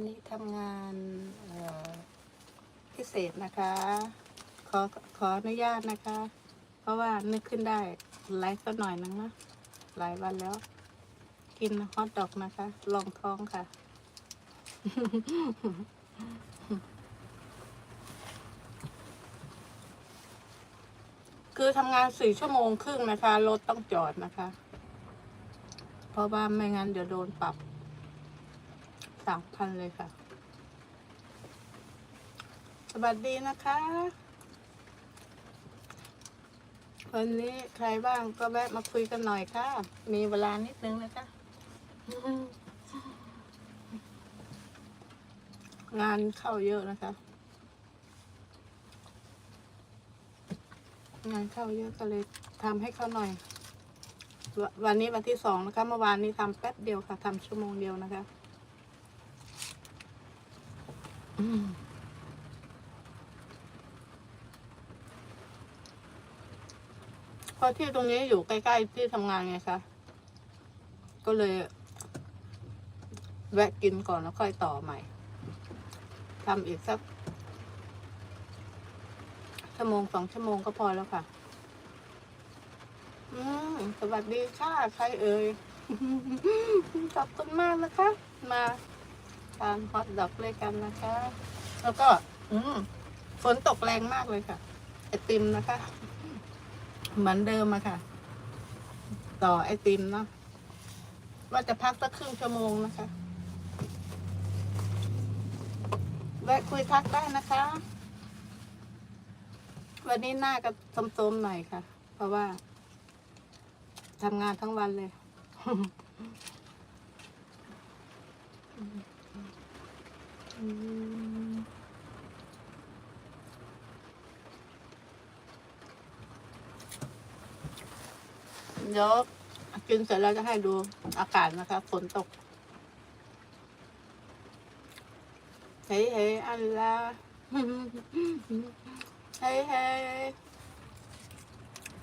วันนี้ทำงานพิเศษนะคะ ขอขออนุญาตนะคะ เพราะว่านึกขึ้นได้ไลฟ์ก็หน่อยนึงนะหลายวันแล้ว กินฮอทดอกนะคะ ลองท้องค่ะ คือทำงานสี่ชั่วโมงครึ่งนะคะ รถต้องจอดนะคะ เพราะว่าไม่งั้นเดี๋ยวโดนปรับ สามพันเลยค่ะ สวัสดีนะคะ วันนี้ใครบ้างก็แวะมาคุยกันหน่อยค่ะ มีเวลานิดนึงนะคะ งานเข้าเยอะนะคะ งานเข้าเยอะก็เลยทำให้เขาหน่อยววันนี้วันที่สองนะคะ เมื่อวานนี้ทำแป๊บเดียวค่ะทำชั่วโมงเดียวนะคะอืม เพราะที่ตรงนี้อยู่ใกล้ๆที่ทำงานไงคะ ก็เลย แวะกินก่อนแล้วค่อยต่อใหม่ทำอีกสัก ชั่วโมงสองชั่วโมงก็พอแล้วค่ะ อืมสวัสดีค่ะ ใครเอ่ย ขอบคุณมากนะคะ มา ทานฮอทดอกเลยกันนะคะ แล้วก็ อืมฝนตกแรงมากเลยค่ะไอติมนะคะ เหมือนเดิมอะค่ะ ต่อไอติมเนาะว่าจะพักสักครึ่งชั่วโมงนะคะแวะคุยทักได้นะคะ วันนี้หน้าก็โทรมๆหน่อยค่ะ เพราะว่าทำงานทั้งวันเลย เดี๋ยวกินเสร็จแล้วจะให้ดูอากาศนะคะฝนตก เฮ้ยเฮ้ยอันละเฮ้ยเฮ้ย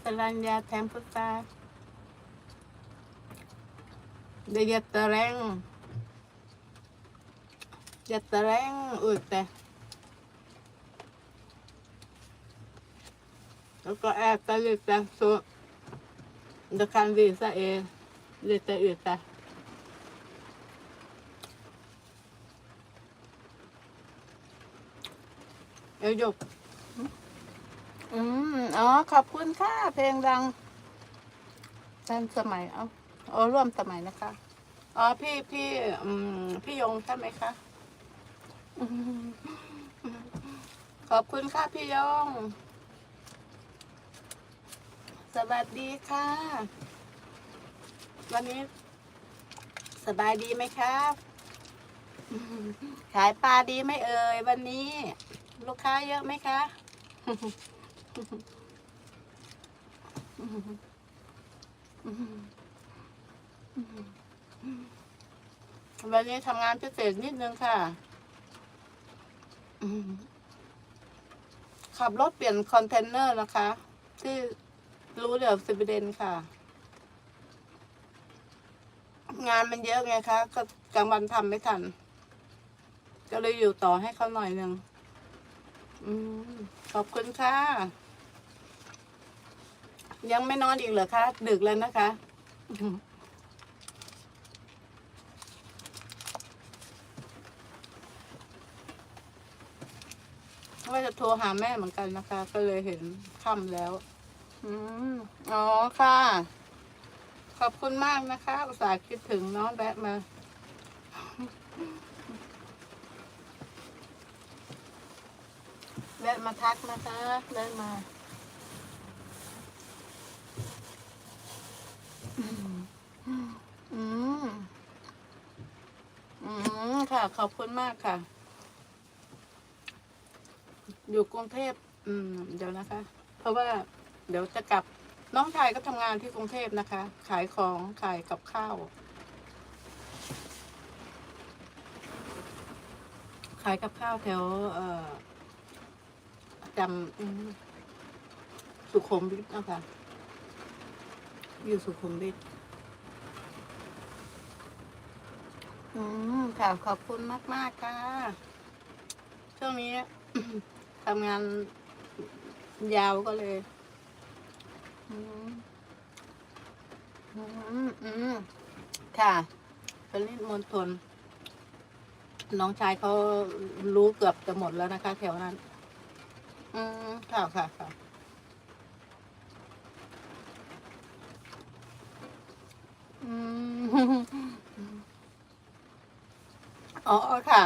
สลัญญาแทมพุตาเดียตะแรง ยัตะแรงอุดแต่แล้วก็แอบตะลิตะสุดคันดีซะเองเลิตะอุดแต่เอวหยกอืม อ๋อ ขอบคุณค่ะ เพลงดังทันสมัย เอาเอาร่วมสมัยนะคะ อ๋อ พี่ พี่ อืม พี่ยงใช่ไหมคะ ขอบคุณค่ะพี่ยง สวัสดีค่ะ วันนี้ สบายดีไหมครับ ขายปลาดีไหมเอ่ยวันนี้ ลูกค้าเยอะไหมคะวันนี้ทำงานพิเศษนิดนึงค่ะ ขับรถเปลี่ยนคอนเทนเนอร์นะคะ ที่รู้เดี๋ยวสวีเดนค่ะ งานมันเยอะไงคะก็กลางวันทำไม่ทัน ก็เลยอยู่ต่อให้เขาหน่อยหนึ่งอขอบคุณค่ะ ยังไม่นอนอีกเหรอคะ ดึกแล้วนะคะ ว่าจะโทรหาแม่เหมือนกันนะคะ ก็เลยเห็นค่ำแล้ว อืมอ๋อค่ะ ขอบคุณมากนะคะ อุตส่าห์คิดถึงน้องแบะมาแวะมาทักนะคะแวะมาอืม อืมอืมค่ะ ขอบคุณมากค่ะ อยู่กรุงเทพอืม เดี๋ยวนะคะ เพราะว่าเดี๋ยวจะกลับน้องชายก็ทำงานที่กรุงเทพนะคะ ขายของขายกับข้าว ขายกับข้าวแถวเอ่อจำอสุขุมวิทนะคะอยู่สุขุมวิทอืมค่ะขอบคุณมาก ๆ ค่ะ ช่วงนี้ ทำงานยาวก็เลย อืมอืมอืมค่ะปริมณฑลน้องชายเขารู้เกือบจะหมดแล้วนะคะ แถวนั้น อืมค่ะค่ะค่ะอืมอ๋อค่ะ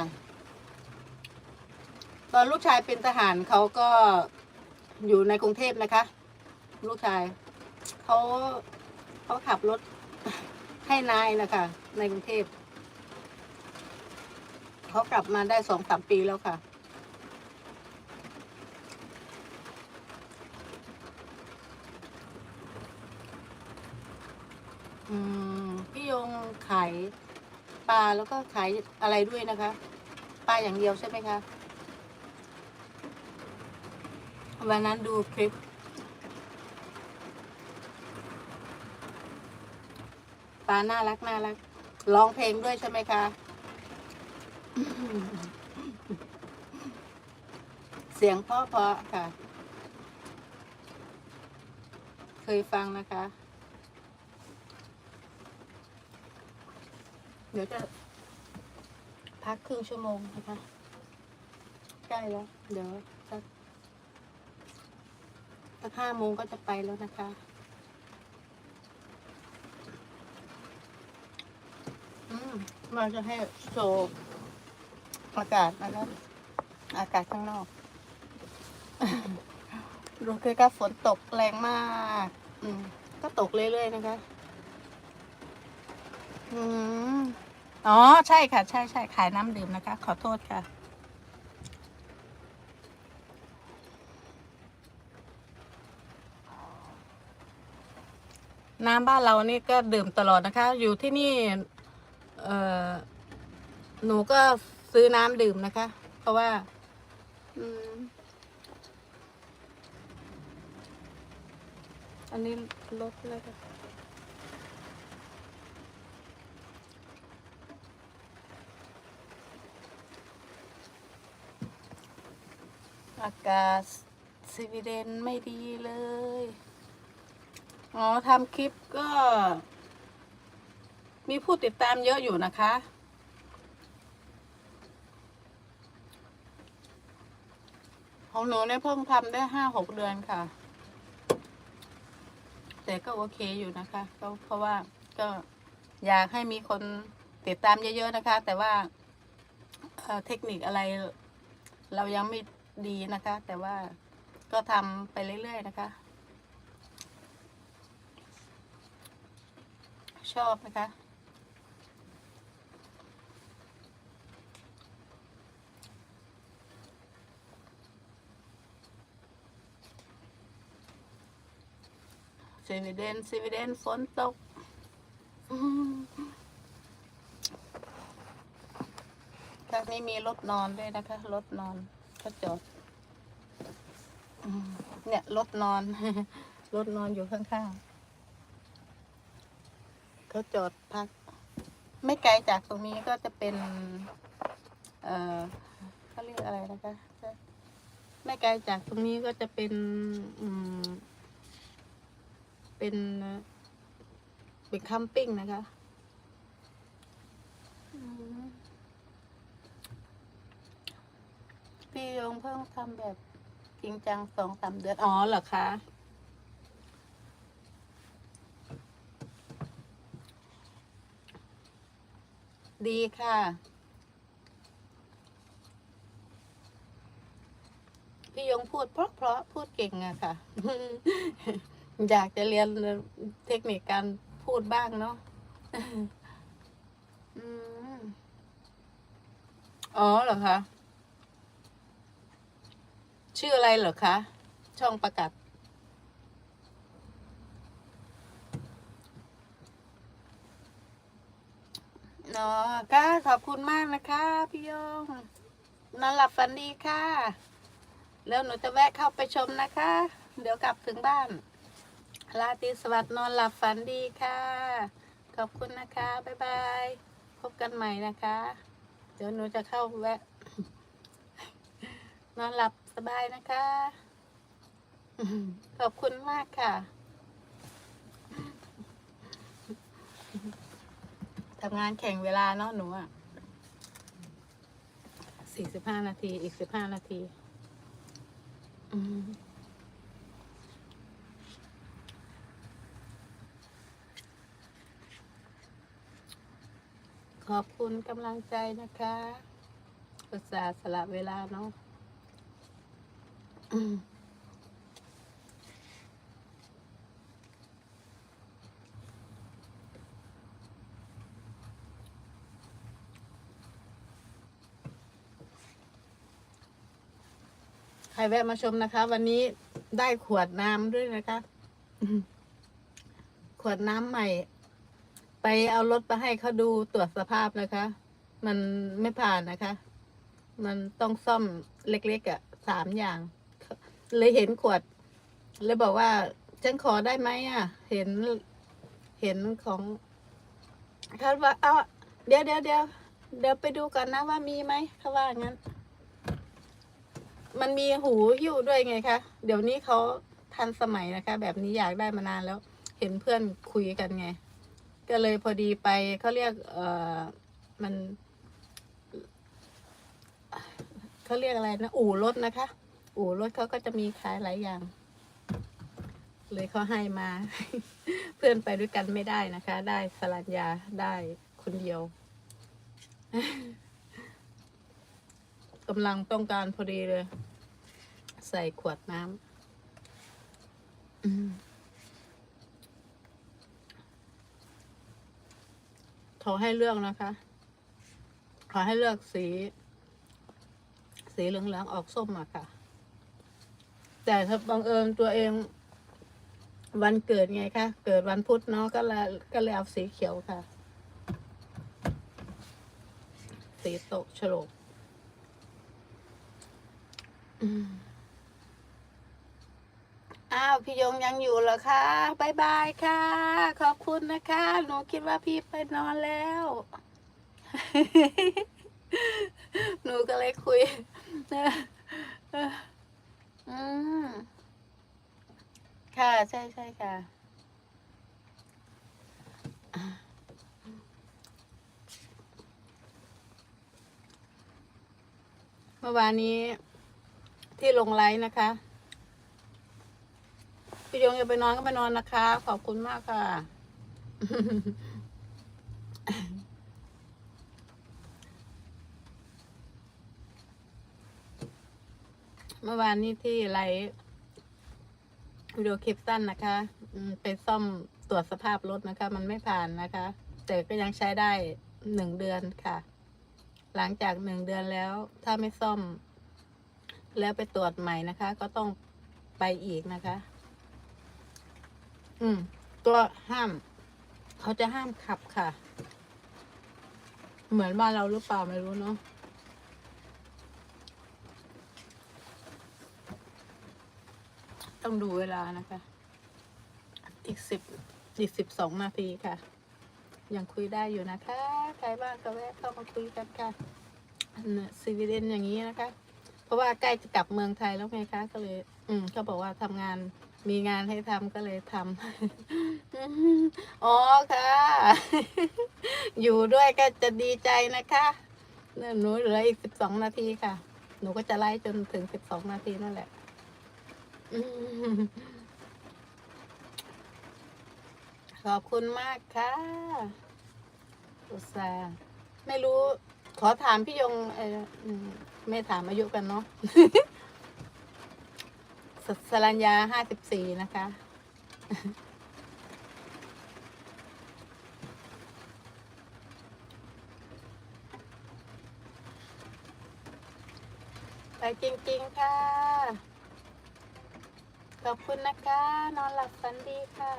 ตอนลูกชายเป็นทหารเขาก็อยู่ในกรุงเทพนะคะ ลูกชายเขาเขาขับรถให้นายนะคะในกรุงเทพเขากลับมาได้สองสามปีแล้วค่ะ อืมพี่ยงขายปลาแล้วก็ขายอะไรด้วยนะคะ ปลาอย่างเดียวใช่ไหมคะ วันนั้นดูคลิป ปลาน่ารักน่ารักร้องเพลงด้วยใช่ไหมคะ เสียงเพราะเพาะๆค่ะ เคยฟังนะคะ เดี๋ยวจะพักครึ่งชั่วโมงนะคะ ใกล้แล้ว เดี๋ยว สักห้าโมงก็จะไปแล้วนะคะ อืมเราจะให้โชว์อากาศนะคะอากาศข้างนอกดูคือก็ฝนตกแรงมาก อืม ก็ตกเรื่อยๆนะคะ อืม อ๋อ ใช่ค่ะ ใช่ใช่ขายน้ำดื่มนะคะ ขอโทษค่ะ น้ำบ้านเรานี่ก็ดื่มตลอดนะคะ อยู่ที่นี่เอ่อหนูก็ซื้อน้ำดื่มนะคะ เพราะว่าอันนี้ลดเลยค่ะอากาศสวีเดนไม่ดีเลย อ๋อทำคลิปก็ มีผู้ติดตามเยอะอยู่นะคะ ของหนูเนี่ยเพิ่งทำได้ห้าหกเดือนค่ะ แต่ก็โอเคอยู่นะคะ ก็เพราะว่าก็อยากให้มีคนติดตามเยอะๆนะคะ แต่ว่าเอ่อเทคนิคอะไรเรายังไม่ดีนะคะ แต่ว่าก็ทำไปเรื่อยๆนะคะ ชอบนะคะ สวีเดนสวีเดนฝนตกทางนี้มีรถนอนด้วยนะคะ รถนอนก็จอดเนี่ย รถนอน รถนอนอยู่ข้างๆ เขาจอดพัก ไม่ไกลจากตรงนี้ก็จะเป็น เอ่อเขาเรียกอะไรนะคะไม่ไกลจากตรงนี้ก็จะเป็นอืมเป็นเป็นคัมปิ้งนะคะพี่ยงเพิ่งทำแบบจริงจังสองสามเดือน อ๋อเหรอคะ ดีค่ะ พี่ยงพูดเพราะเพราะๆพูดเก่งอะค่ะ อยากจะเรียนเทคนิคการพูดบ้างเนาะอ๋อเหรอคะ ชื่ออะไรเหรอคะ ช่องประกาศ เนาะค่ะขอบคุณมากนะคะพี่ยงนอนหลับฝันดีค่ะ แล้วหนูจะแวะเข้าไปชมนะคะ เดี๋ยวกลับถึงบ้าน ราตรีสวัสดิ์นอนหลับฝันดีค่ะ ขอบคุณนะคะ บ๊ายบาย พบกันใหม่นะคะ เดี๋ยวหนูจะเข้าแวะ นอนหลับสบายนะคะ ขอบคุณมากค่ะ ทำงานแข่งเวลาเนาะหนูอะสี่สิบห้านาทีอีกสิบห้านาที อืมขอบคุณกำลังใจนะคะอุตส่าห์สละเวลาเนาะ รแวะมาชมนะคะ วันนี้ได้ขวดน้ำด้วยนะคะ ขวดน้ำใหม่ ไปเอารถไปให้เขาดูตรวจสภาพนะคะ มันไม่ผ่านนะคะ มันต้องซ่อมเล็กๆอะ่ะสามอย่าง เลยเห็นขวด เลยบอกว่าฉันขอได้ไหมอะ เห็นเห็นของเขาว่าเอาเดี๋ยวเดี๋ยวเดี๋ยวเดี๋ยวไปดูก่อนนะว่ามีไหมเขาว่างั้น มันมีหูหิ้วด้วยไงคะ เดี๋ยวนี้เขาทันสมัยนะคะ แบบนี้อยากได้มานานแล้ว เห็นเพื่อนคุยกันไง ก็เลยพอดีไปเขาเรียก เอ่อ มันเขาเรียกอะไรนะ อู่รถนะคะ อู่รถเขาก็จะมีขายหลายอย่าง เลยเขาให้มา เพื่อนไปด้วยกันไม่ได้นะคะ ได้สลัญญาได้คนเดียว กำลังต้องการพอดีเลย ใส่ขวดน้ำอืมขอให้เลือกนะคะ ขอให้เลือกสี สีเหลืองๆออกส้มอะค่ะ แต่ถ้าบังเอิญตัวเอง วันเกิดไงคะ เกิดวันพุธเนาะก็เลยก็เลยเอาสีเขียวค่ะ สีโตกฉลก อ้าวพี่ยงยังอยู่เหรอคะบายบายค่ะ ขอบคุณนะคะ หนูคิดว่าพี่ไปนอนแล้ว หนูก็เลยคุยอืมค่ะใช่ใช่ค่ะเมื่อวานนี้ ที่ลงไลฟ์นะคะ พี่ยงจะไปนอนก็ไปนอนนะคะ ขอบคุณมากค่ะ เมื่อวานนี้ที่ไลฟ์วิดีโอคลิปสั้นนะคะไปซ่อมตรวจสภาพรถนะคะ มันไม่ผ่านนะคะ แต่ก็ยังใช้ได้หนึ่งเดือนค่ะ หลังจากหนึ่งเดือนแล้ว ถ้าไม่ซ่อม แล้วไปตรวจใหม่นะคะ ก็ต้องไปอีกนะคะ อืมตัวห้าม เขาจะห้ามขับค่ะ เหมือนบ้านเราหรือเปล่าไม่รู้เนาะต้องดูเวลานะคะ อีกสิบอีกสิบสองนาทีค่ะ ยังคุยได้อยู่นะคะ ใครบ้างก็แวะเข้ามาคุยกันค่ะอันน่ะสวีเดนอย่างนี้นะคะ เพราะว่าใกล้จะกลับเมืองไทยแล้วไงคะก็เลย อืมเขาบอกว่าทำงานมีงานให้ทำก็เลยทำอ๋อค่ะ อยู่ด้วยก็จะดีใจนะคะนี่ยหนูเหลืออีกสิบสองนาทีค่ะ หนูก็จะไล่จนถึงสิบสองนาทีนั่นแหละขอบคุณมากค่ะอุตส่าห์ไม่รู้ ขอถามพี่ยงเออ ไม่ถามอายุกันเนาะสสรัญญาห้าสิบสี่นะคะ ไปจริง ๆ ค่ะ ขอบคุณนะคะ นอนหลับฝันดีค่ะ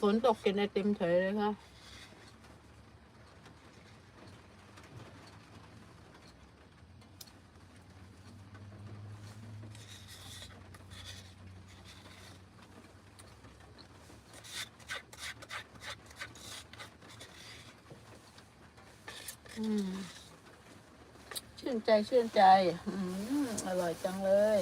ฝนตกกินไอติมเฉยเลยค่ะอืมชื่นใจชื่นใจออร่อยจังเลย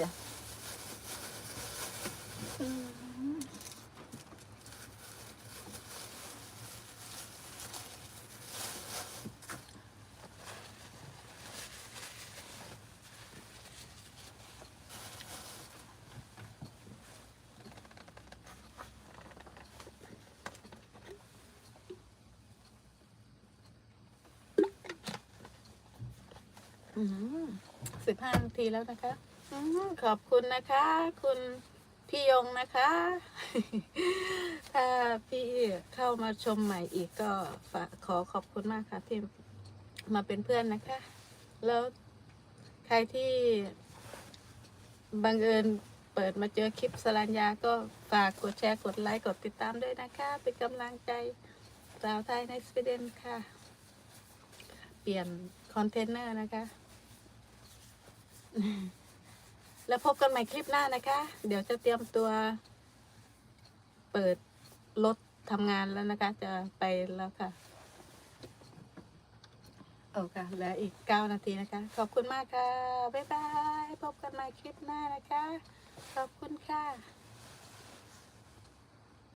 สิบห้านาทีแล้วนะคะอืมขอบคุณนะคะ คุณพี่ยงนะคะ ถ้าพี่เข้ามาชมใหม่อีกก็ฝากขอขอบคุณมากค่ะที่มาเป็นเพื่อนนะคะ แล้วใครที่บังเอิญเปิดมาเจอคลิปสรัญญาก็ฝากกดแชร์กดไลค์กดติดตามด้วยนะคะ เป็นกำลังใจสาวไทยในสวีเดนค่ะ เปลี่ยนคอนเทนเนอร์นะคะ แล้วพบกันใหม่คลิปหน้านะคะ เดี๋ยวจะเตรียมตัว เปิดรถทำงานแล้วนะคะ จะไปแล้วค่ะโอ้ค่ะเหลืออีกเก้านาทีนะคะ ขอบคุณมากค่ะ บ๊ายบาย พบกันใหม่คลิปหน้านะคะ ขอบคุณค่ะ